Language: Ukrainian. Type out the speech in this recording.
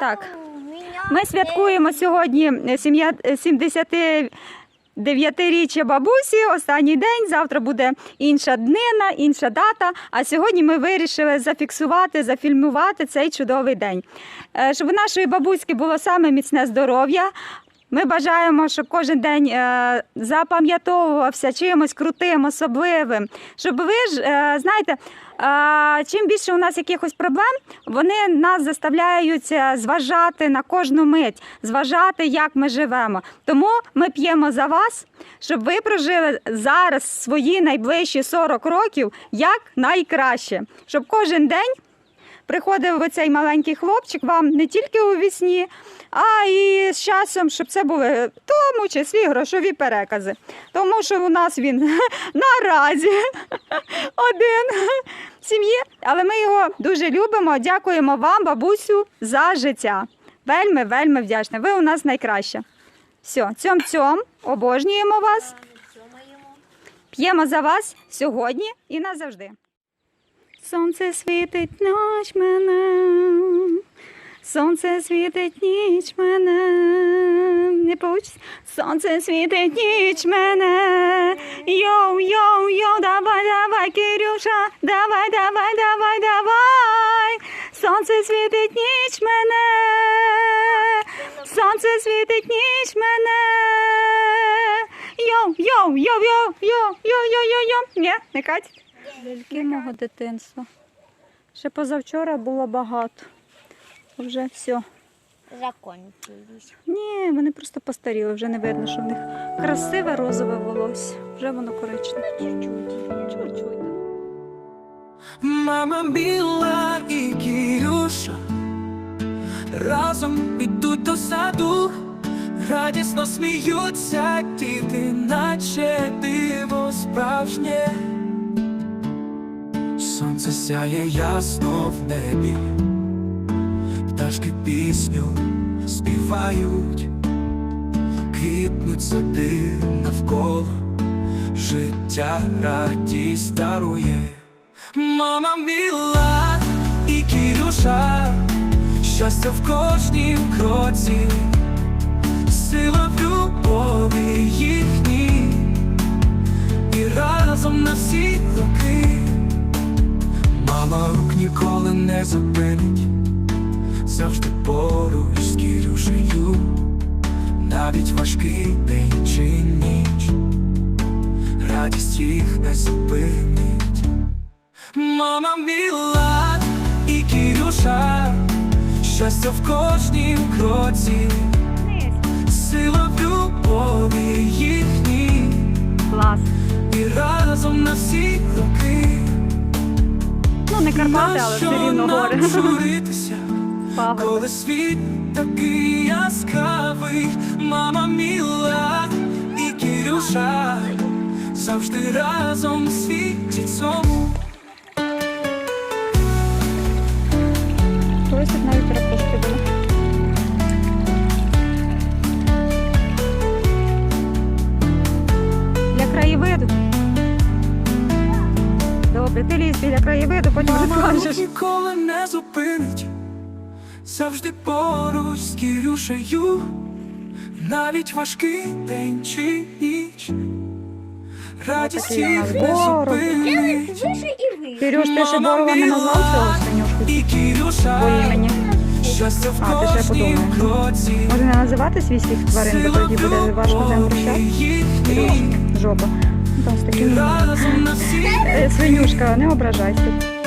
Так, ми святкуємо сьогодні сім'я- 79-річчя бабусі, останній день. Завтра буде інша днина, інша дата. А сьогодні ми вирішили зафіксувати, зафільмувати цей чудовий день. Е, Щоб у нашої бабуськи було саме міцне здоров'я. Ми бажаємо, щоб кожен день е, запам'ятовувався чимось крутим, особливим. Щоб ви ж, е, знаєте, е, чим більше у нас якихось проблем, вони нас заставляють е, зважати на кожну мить, зважати, як ми живемо. Тому ми п'ємо за вас, щоб ви прожили зараз свої найближчі 40 років як найкраще. Щоб кожен день приходив оцей маленький хлопчик вам не тільки у вісні, а і з часом, щоб це були в тому числі грошові перекази. Тому що у нас він наразі один в сім'ї, але ми його дуже любимо. Дякуємо вам, бабусю, за життя. Вельми, вельми вдячна. Ви у нас найкраща. Все, цьом цьом обожнюємо вас. П'ємо за вас сьогодні і назавжди. Сонце світить ніч мене, сонце світить ніч мене. Не получиться. Сонце світить ніч мене. Йоу, йоу, йоу, давай, давай, Кирюша, давай, давай, давай, давай. Сонце світить ніч мене. Сонце світить ніч мене. Йоу, йоу, йоу, йоу, йоу, йоу, йоу, йоу, йоу. Ні, не катить. Ляльки мого дитинства. Ще позавчора було багато. Вже все. Закончились. Ні, вони просто постаріли, вже не видно, що в них красиве розове волосся. Вже воно коричневе. Чуть-чуть. Мама біла і Кірюша разом ідуть до саду, радісно сміються діти, наче диво справжнє. Сонце сяє ясно в небі, пташки пісню співають, квітнуть сади навколо, життя радість дарує. Мама мила і Кірюша, щастя в кожнім кроці, сила в любові їхній, і разом на всі роки. Мама рук ніколи не зупинить, завжди поруч з Кірюшею, навіть важкий день чи ніч, радість їх не зупинить. Мама мила і Кірюша, щастя в кожнім кроці, сила в любові їхній, і разом на всі роки. Ну, не Карпати, але все рівно гори. журитися, коли світ такий яскравий, мама мила і Кірюша, завжди разом в світі Добре, ти лізь біля краєвиду, потім розкажеш. ніколи не зупинить, завжди поруч з Кірюшею, навіть важкий день чи ніч. Радість їх не боров. зупинить. Кирюш, ти ще Борова не назвав цього і Кірюша, по імені? щастя в А, ти ще подумаєш. кроці. Не називати свійських тварин, бо тоді буде важко з ним їхній, Жопа. Там з таким свинюшка, не ображайся.